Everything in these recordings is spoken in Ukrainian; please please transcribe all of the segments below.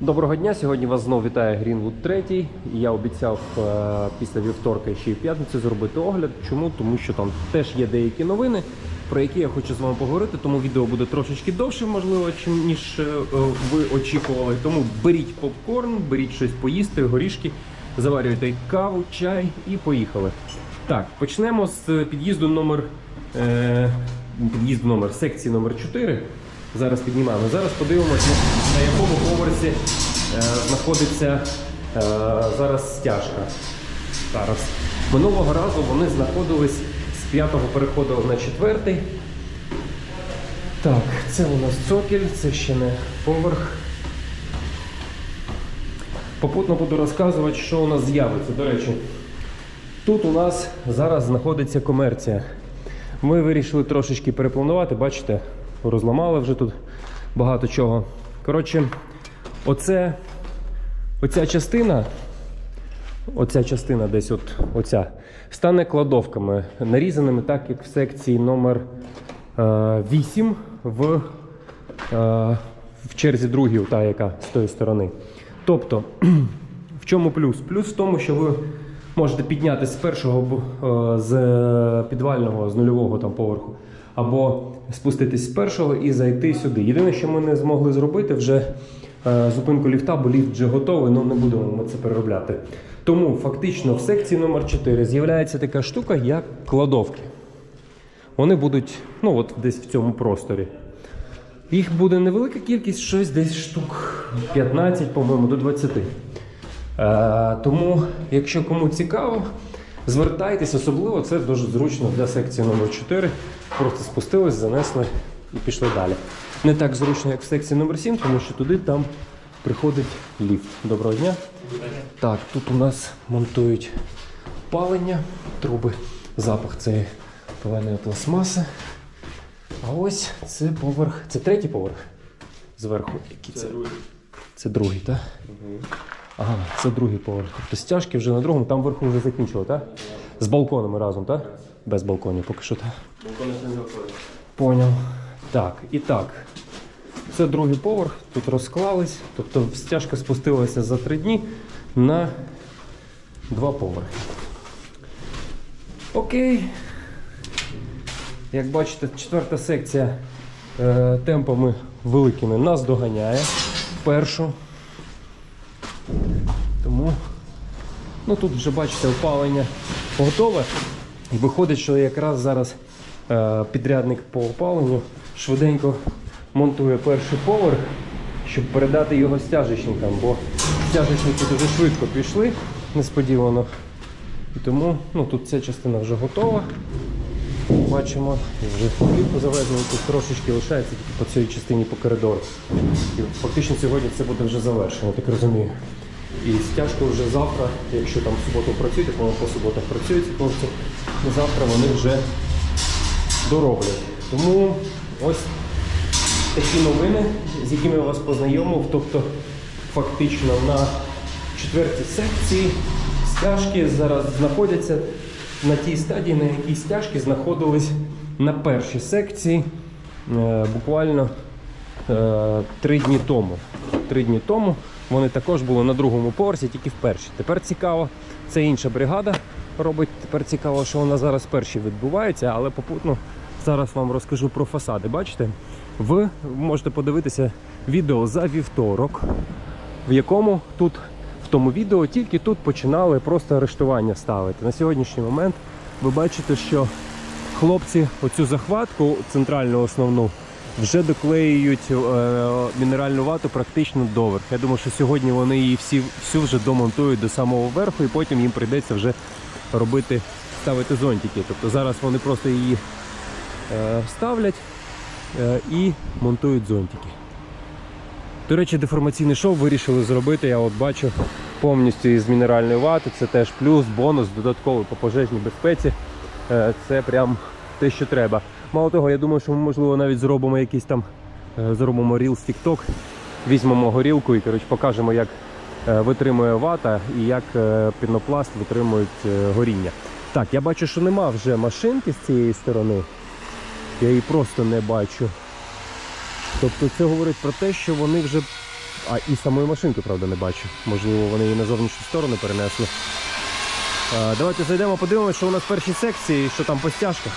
Доброго дня! Сьогодні вас знову вітає Greenwood 3. І Я обіцяв е, після вівторка ще й п'ятниці зробити огляд. Чому? Тому що там теж є деякі новини, про які я хочу з вами поговорити. Тому відео буде трошечки довше, можливо, ніж е, ви очікували. Тому беріть попкорн, беріть щось поїсти, горішки, заварюйте каву, чай і поїхали. Так, почнемо з під'їзду номер е, під'їзду номер секції номер 4. Зараз піднімаємо. Зараз подивимося, на якому поверсі е, знаходиться е, зараз стяжка. Зараз. Минулого разу вони знаходились з п'ятого переходу на четвертий. Так, це у нас цокіль, це ще не поверх. Попутно буду розказувати, що у нас з'явиться. До речі, тут у нас зараз знаходиться комерція. Ми вирішили трошечки перепланувати, бачите, розламали вже тут багато чого. Коротше, оце, оця частина, оця частина десь от оця, стане кладовками, нарізаними так, як в секції номер е, 8 в, е, в черзі другій, та яка з тої сторони. Тобто, в чому плюс? Плюс в тому, що ви можете піднятися з першого е, з підвального, з нульового там поверху, або спуститись з першого і зайти сюди. Єдине, що ми не змогли зробити, вже е, зупинку ліфта, бо ліфт вже готовий, але не будемо ми це переробляти. Тому фактично в секції номер 4 з'являється така штука, як кладовки. Вони будуть ну, от десь в цьому просторі. Їх буде невелика кількість, щось десь штук 15, по-моєму, до 20. Е, тому, якщо кому цікаво, звертайтесь, особливо це дуже зручно для секції номер 4 Просто спустились, занесли і пішли далі. Не так зручно, як в секції номер 7 тому що туди там приходить ліфт. Доброго дня. Так, тут у нас монтують палення, труби, запах цієї паленої пластмаси. А ось це поверх. Це третій поверх зверху. Який це? Це другий, так? Ага, це другий поверх. Тобто стяжки вже на другому, там вверху вже закінчили, так? З балконами разом, так? Без балконів поки що, так? Поняв. Так, і так. Це другий поверх, тут розклались. Тобто стяжка спустилася за три дні на два поверхи. Окей. Як бачите, четверта секція е, темпами великими нас доганяє першу. Тому ну, тут вже бачите опалення готове. І виходить, що якраз зараз е, підрядник по опаленню швиденько монтує перший поверх, щоб передати його стяжечникам, бо стяжечники дуже швидко пішли несподівано. І тому ну, тут ця частина вже готова. Бачимо, вже плівку завезли, тут трошечки лишається тільки по цій частині по коридору. І фактично сьогодні це буде вже завершено, так розумію. І стяжка вже завтра, якщо там в суботу працюють, як по суботах працюють ці хлопці, завтра вони вже дороблять. Тому ось такі новини, з якими я вас познайомив. Тобто фактично на четвертій секції стяжки зараз знаходяться на тій стадії, на якій стяжки знаходились на першій секції е, буквально е, три дні тому. Три дні тому вони також були на другому поверсі, тільки в першій. Тепер цікаво, це інша бригада робить. Тепер цікаво, що вона зараз перші відбувається, але попутно зараз вам розкажу про фасади. Бачите? Ви можете подивитися відео за вівторок, в якому тут в тому відео тільки тут починали просто арештування ставити. На сьогоднішній момент ви бачите, що хлопці оцю захватку центральну основну вже доклеюють е, мінеральну вату практично доверх. Я думаю, що сьогодні вони її всі, всю вже домонтують до самого верху і потім їм прийдеться вже робити, ставити зонтики. Тобто зараз вони просто її е, ставлять е, і монтують зонтики. До речі, деформаційний шов вирішили зробити. Я от бачу повністю із мінеральної вати. Це теж плюс, бонус, додатковий по пожежній безпеці. Це прям те, що треба. Мало того, я думаю, що ми можливо навіть зробимо якийсь там е, зробимо ріл з TikTok, візьмемо горілку і коротше, покажемо, як е, витримує вата і як е, пінопласт витримують горіння. Так, я бачу, що нема вже машинки з цієї сторони. Я її просто не бачу. Тобто це говорить про те, що вони вже А і самої машинки, правда, не бачу. Можливо, вони її на зовнішню сторону перенесли. Давайте зайдемо, подивимося, що у нас в першій секції, що там по стяжках.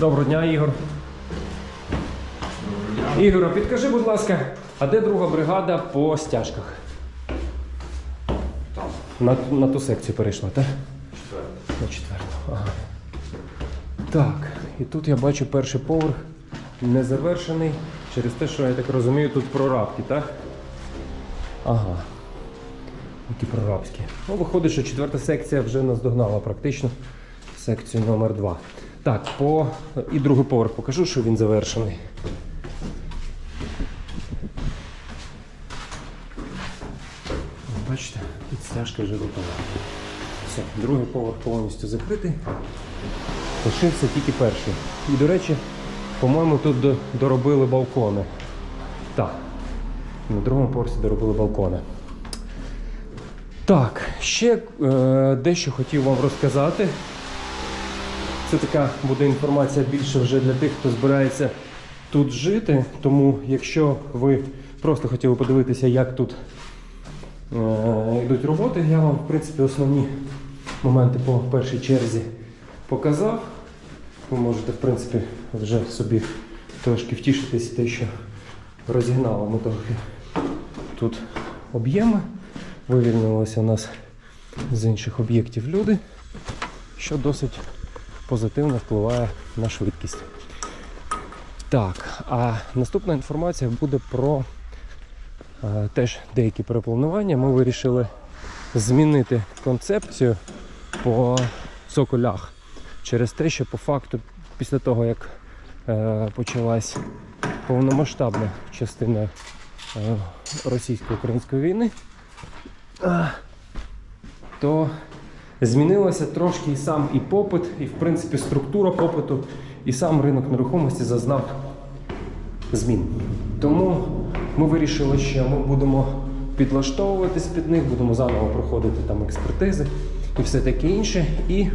Доброго дня, Ігор. Ігоре, підкажи, будь ласка, а де друга бригада по стяжках? На, на ту секцію перейшла, так? На четверту. Ага. Так, і тут я бачу перший поверх не завершений через те, що я так розумію, тут прорабки, так? Ага. Які прорабські. Ну, виходить, що четверта секція вже наздогнала практично секцію номер 2 Так, по... і другий поверх покажу, що він завершений. Бачите, тут стяжка вже готова. Все, другий поверх повністю закритий. Лишився тільки перший. І, до речі, по-моєму, тут доробили балкони. Так. На другому поверсі доробили балкони. Так, ще е, дещо хотів вам розказати. Це така буде інформація більше вже для тих, хто збирається тут жити. Тому, якщо ви просто хотіли подивитися, як тут е, йдуть роботи, я вам, в принципі, основні моменти по першій черзі показав. Ви можете, в принципі, вже собі трошки втішитись те, що розігнали ми трохи тут об'єми. Вивільнилися у нас з інших об'єктів люди, що досить позитивно впливає на швидкість. Так, а наступна інформація буде про е, теж деякі перепланування. Ми вирішили змінити концепцію по цоколях через те, що по факту, після того, як е, почалась повномасштабна частина е, російсько-української війни, е, то змінилося трошки і сам і попит, і в принципі структура попиту, і сам ринок нерухомості зазнав змін. Тому ми вирішили, що ми будемо підлаштовуватись під них, будемо заново проходити там експертизи і все таке інше. І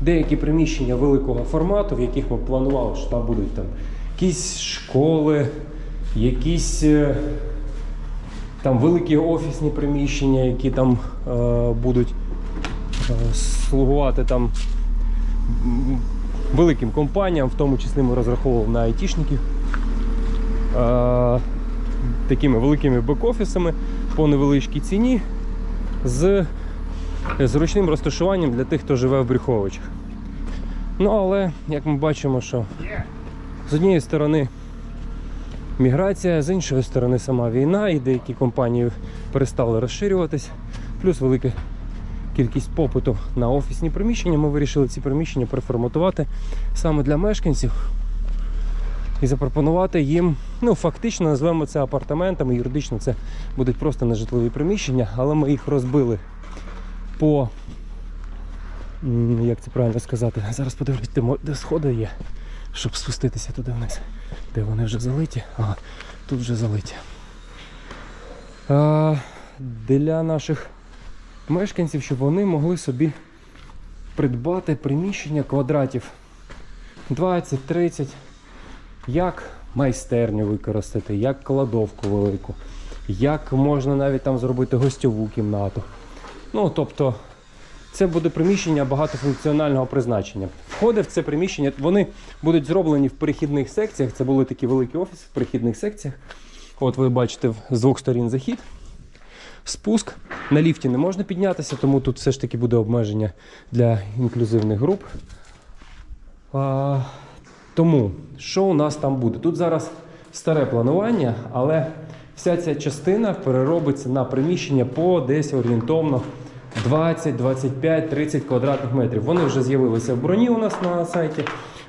деякі приміщення великого формату, в яких ми планували, що там будуть там якісь школи, якісь е, там великі офісні приміщення, які там е, будуть слугувати там великим компаніям, в тому числі ми розраховували на айтішників. Е, такими великими бек-офісами по невеличкій ціні з зручним розташуванням для тих, хто живе в Брюховичах. Ну, але як ми бачимо, що з однієї сторони міграція, з іншої сторони сама війна, і деякі компанії перестали розширюватись, плюс велика кількість попиту на офісні приміщення. Ми вирішили ці приміщення переформатувати саме для мешканців і запропонувати їм, ну фактично назвемо це апартаментами, юридично це будуть просто нежитлові приміщення, але ми їх розбили по. Як це правильно сказати? Зараз подивлюсь, де, сходи є, щоб спуститися туди вниз. Де вони вже залиті? Ага, тут вже залиті. А, для наших мешканців, щоб вони могли собі придбати приміщення квадратів 20-30 як майстерню використати, як кладовку велику, як можна навіть там зробити гостьову кімнату. Ну, тобто, це буде приміщення багатофункціонального призначення. Входи в це приміщення, вони будуть зроблені в перехідних секціях. Це були такі великі офіси в перехідних секціях. От ви бачите з двох сторін захід. Спуск. На ліфті не можна піднятися, тому тут все ж таки буде обмеження для інклюзивних груп. А, тому, що у нас там буде? Тут зараз старе планування, але вся ця частина переробиться на приміщення по десь орієнтовно 20, 25, 30 квадратних метрів. Вони вже з'явилися в броні у нас на сайті.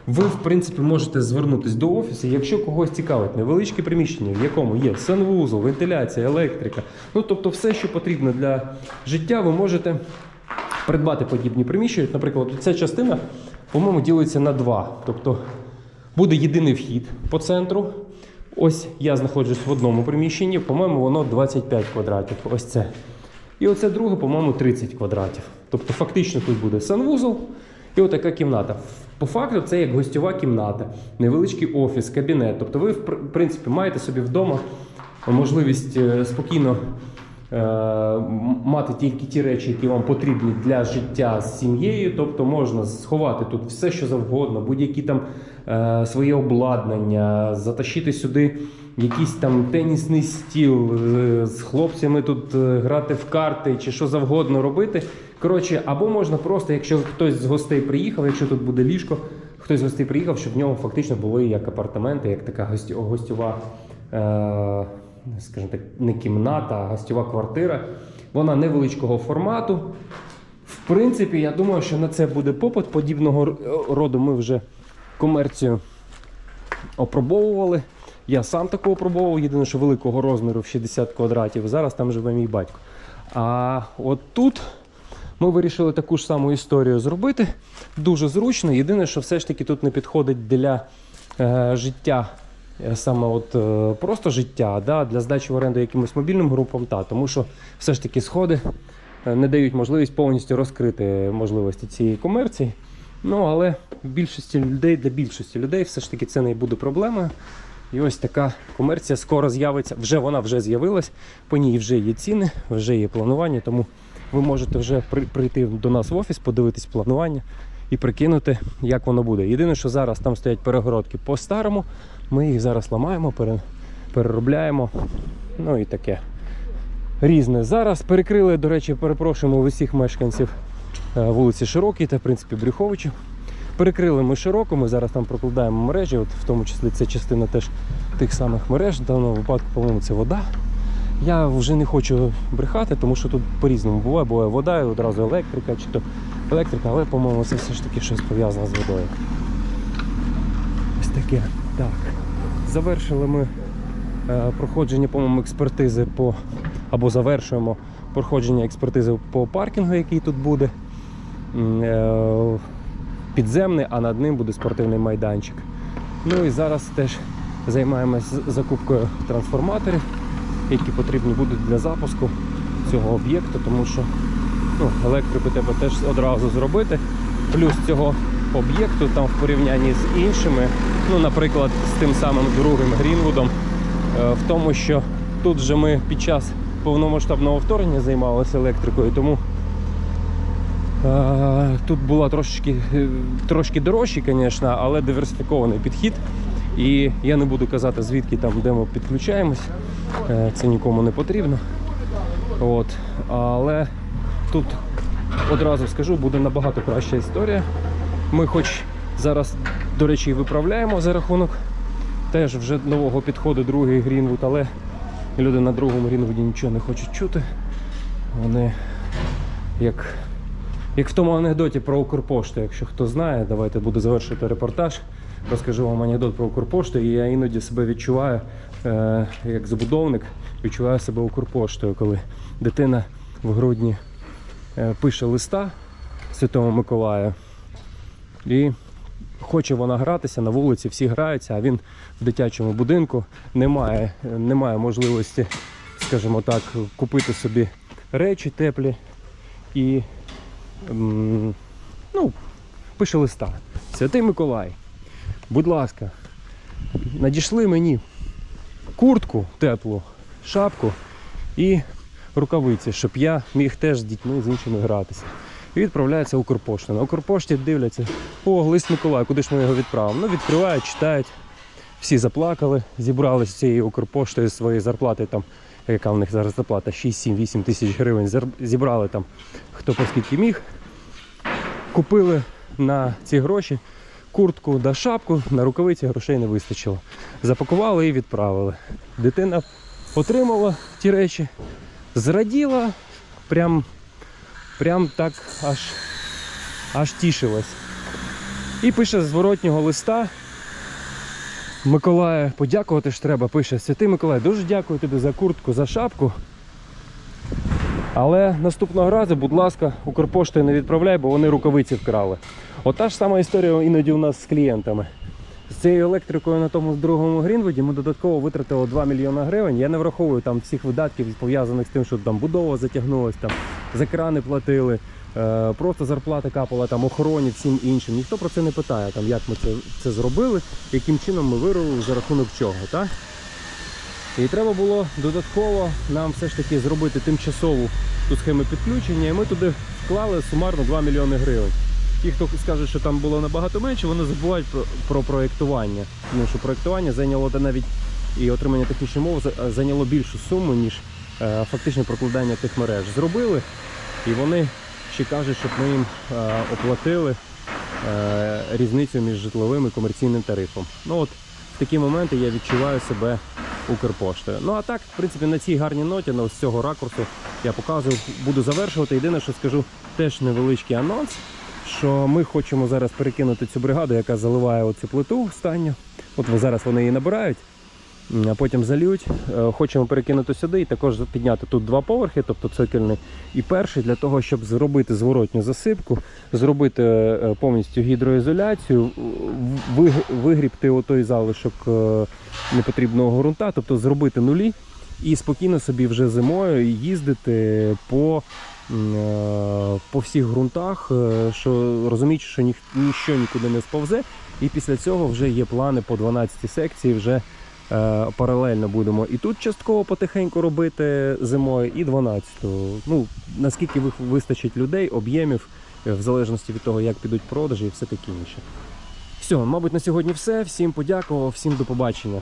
Ви, в принципі, можете звернутися до офісу, якщо когось цікавить невеличке приміщення, в якому є санвузол, вентиляція, електрика. Ну тобто, все, що потрібно для життя, ви можете придбати подібні приміщення. Наприклад, ця частина, по-моєму, ділиться на два. Тобто буде єдиний вхід по центру. Ось я знаходжусь в одному приміщенні, по-моєму, воно 25 квадратів. Ось це. І оце друге, по-моєму, 30 квадратів. Тобто, фактично тут буде санвузол і отака кімната. По факту, це як гостьова кімната, невеличкий офіс, кабінет. Тобто, ви, в принципі, маєте собі вдома можливість е, спокійно е, мати тільки ті речі, які вам потрібні для життя з сім'єю. Тобто можна сховати тут все, що завгодно, будь-які там е, свої обладнання, затащити сюди якийсь там тенісний стіл, е, з хлопцями тут е, грати в карти чи що завгодно робити. Коротше, або можна просто, якщо хтось з гостей приїхав, якщо тут буде ліжко, хтось з гостей приїхав, щоб в нього фактично були як апартаменти, як така гостьова, е, скажімо так, не кімната, а гостьова квартира. Вона невеличкого формату. В принципі, я думаю, що на це буде попит подібного роду. Ми вже комерцію опробовували. Я сам таку опробовував, єдине, що великого розміру в 60 квадратів. Зараз там живе мій батько. А от тут ми вирішили таку ж саму історію зробити. Дуже зручно. Єдине, що все ж таки тут не підходить для е, життя. е, Саме от е, просто життя, да, для здачі в оренду якимось мобільним групам, та, тому що все ж таки сходи е, не дають можливість повністю розкрити можливості цієї комерції. Ну, але в більшості людей, для більшості людей все ж таки це не буде проблемою. І ось така комерція скоро з'явиться. Вже вона вже з'явилась, по ній вже є ціни, вже є планування, тому ви можете вже прийти до нас в офіс, подивитись планування і прикинути, як воно буде. Єдине, що зараз там стоять перегородки по-старому, ми їх зараз ламаємо, переробляємо. Ну і таке. Різне. Зараз перекрили, до речі, перепрошуємо усіх мешканців е, вулиці Широкій та, в принципі, Брюховича. Перекрили ми широко, ми зараз там прокладаємо мережі, от в тому числі це частина теж тих самих мереж. В даному випадку, по-моєму, це вода. Я вже не хочу брехати, тому що тут по-різному буває. Буває вода і одразу електрика, чи то електрика, але, по-моєму, це все ж таки щось пов'язане з водою. Ось таке. Так. Завершили ми е, проходження, по-моєму, експертизи по або завершуємо проходження експертизи по паркінгу, який тут буде. Е, Підземний, а над ним буде спортивний майданчик. Ну і зараз теж займаємось закупкою трансформаторів, які потрібні будуть для запуску цього об'єкту, тому що ну, електрику треба теж одразу зробити. Плюс цього об'єкту там в порівнянні з іншими, ну, наприклад, з тим самим другим Грінвудом, е, в тому, що тут же ми під час повномасштабного вторгнення займалися електрикою, тому тут була трошечки, е, трошки дорожче, звісно, але диверсифікований підхід. І я не буду казати, звідки там, де ми підключаємось. Е, Це нікому не потрібно. От. Але тут одразу скажу, буде набагато краща історія. Ми хоч зараз, до речі, виправляємо за рахунок теж вже нового підходу другий Грінвуд, але люди на другому Грінвуді нічого не хочуть чути. Вони як, як в тому анекдоті про Укрпошту, якщо хто знає, давайте буду завершити репортаж. Розкажу вам анекдот про Укрпошту, і я іноді себе відчуваю е, як забудовник, відчуваю себе Укрпоштою, коли дитина в грудні е, пише листа Святому Миколаю. І хоче вона гратися на вулиці, всі граються, а він в дитячому будинку немає, немає можливості, скажімо так, купити собі речі теплі і ну, пише листа. Святий Миколай, будь ласка, надійшли мені куртку теплу, шапку і рукавиці, щоб я міг теж з дітьми з іншими гратися. І відправляється Укрпошта. На Укрпошті дивляться, о, лист Миколая, куди ж ми його відправимо? Ну, відкривають, читають. Всі заплакали, зібрали з цієї Укрпошти з своєї зарплати, там, яка в них зараз зарплата, 6-7-8 тисяч гривень. Зібрали там хто по скільки міг. Купили на ці гроші куртку да шапку, на рукавиці грошей не вистачило. Запакували і відправили. Дитина отримала ті речі, зраділа, прям, прям так аж, аж тішилась. І пише зворотнього листа. Миколая, подякувати ж треба, пише Святий Миколай, дуже дякую тобі за куртку, за шапку. Але наступного разу, будь ласка, Укрпоштою не відправляй, бо вони рукавиці вкрали. Ота ж сама історія іноді у нас з клієнтами. З цією електрикою на тому другому Грінвуді ми додатково витратили 2 мільйони гривень. Я не враховую там всіх видатків, пов'язаних з тим, що там будова затягнулася, за крани платили, просто зарплата капала там охороні, всім іншим. Ніхто про це не питає, там, як ми це, це зробили, яким чином ми вирили, за рахунок чого. Так? І треба було додатково нам все ж таки зробити тимчасову ту схему підключення, і ми туди вклали сумарно 2 мільйони гривень. Ті, хто скаже, що там було набагато менше, вони забувають про, про проєктування. Тому що проєктування зайняло та навіть і отримання технічної мови зайняло більшу суму, ніж е, фактичне прокладання тих мереж. Зробили, і вони ще кажуть, щоб ми їм е, оплатили е, різницю між житловим і комерційним тарифом. Ну от в такі моменти я відчуваю себе Укрпоштою. Ну а так, в принципі, на цій гарній ноті, ну, з цього ракурсу я показую, буду завершувати. Єдине, що скажу, теж невеличкий анонс, що ми хочемо зараз перекинути цю бригаду, яка заливає оцю плиту останню. От зараз вони її набирають. Потім зальють. Е, Хочемо перекинути сюди і також підняти тут два поверхи, тобто цокільний і перший, для того, щоб зробити зворотню засипку, зробити е, повністю гідроізоляцію, вигрібти отой залишок е, непотрібного ґрунта, тобто зробити нулі і спокійно собі вже зимою їздити по, по всіх ґрунтах, що розуміючи, що ніщо нікуди не сповзе. І після цього вже є плани по 12 секції. Вже паралельно будемо і тут частково потихеньку робити зимою, і 12-ту. Ну, наскільки вистачить людей, об'ємів, е, в залежності від того, як підуть продажі і все таке інше. Все, мабуть, на сьогодні все. Всім подякував, всім до побачення.